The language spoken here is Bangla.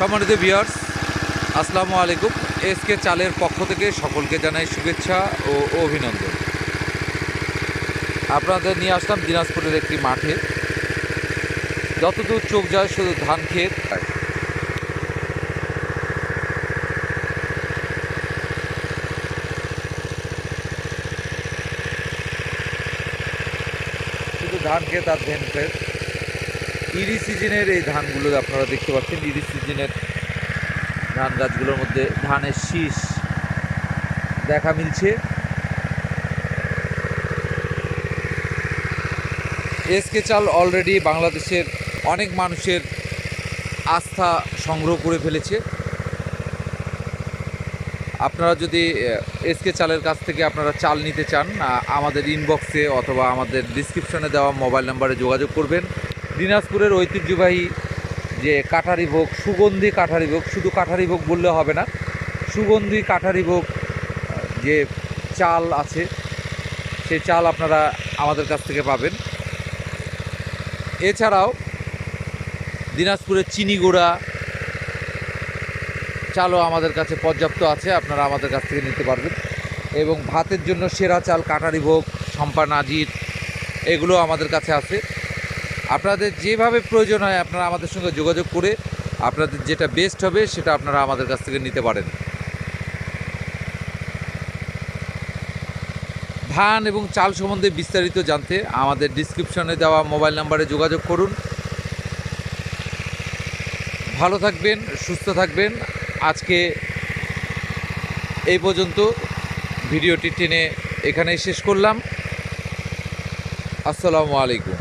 সম্মানিত ভিউয়ার্স আসসালামু আলাইকুম। এসকে চালের পক্ষ থেকে সকলকে জানাই শুভেচ্ছা ও অভিনন্দন। আপনাদের নিয়ে আসলাম দিনাজপুরের একটি মাঠে। যতদূর চোখ যায় শুধু ধান ক্ষেত শুধু ধান ক্ষেত আর ধান ক্ষেত ইরি সিজনের এই ধানগুলো আপনারা দেখতে পাচ্ছেন। ইরি সিজনের ধান গাছগুলোর মধ্যে ধানের শীষ দেখা মিলছে। এসকে চাল অলরেডি বাংলাদেশের অনেক মানুষের আস্থা সংগ্রহ করে ফেলেছে। আপনারা যদি এসকে চালের কাছ থেকে আপনারা চাল নিতে চান আমাদের ইনবক্সে অথবা আমাদের ডিসক্রিপশনে দেওয়া মোবাইল নাম্বারে যোগাযোগ করবেন। দিনাজপুরের ঐতিহ্যবাহী যে কাঠারি ভোগ, সুগন্ধি কাঠারি ভোগ, শুধু কাঠারি ভোগ বললে হবে না, সুগন্ধি কাঠারি ভোগ, যে চাল আছে, সেই চাল আপনারা আমাদের কাছ থেকে পাবেন। এছাড়াও দিনাজপুরের চিনি গুঁড়া চালও আমাদের কাছে পর্যাপ্ত আছে, আপনারা আমাদের কাছ থেকে নিতে পারবেন। এবং ভাতের জন্য সেরা চাল কাটারি ভোগ, সম্পা নাজির, এগুলো আমাদের কাছে আছে। আপনাদের যেভাবে প্রয়োজন হয় আপনারা আমাদের সঙ্গে যোগাযোগ করে আপনাদের যেটা বেস্ট হবে সেটা আপনারা আমাদের কাছ থেকে নিতে পারেন। ধান এবং চাল সম্বন্ধে বিস্তারিত জানতে আমাদের ডিসক্রিপশনে দেওয়া মোবাইল নাম্বারে যোগাযোগ করুন। ভালো থাকবেন, সুস্থ থাকবেন। আজকে এই পর্যন্ত ভিডিওটি টেনে এখানেই শেষ করলাম। আসসালামু আলাইকুম।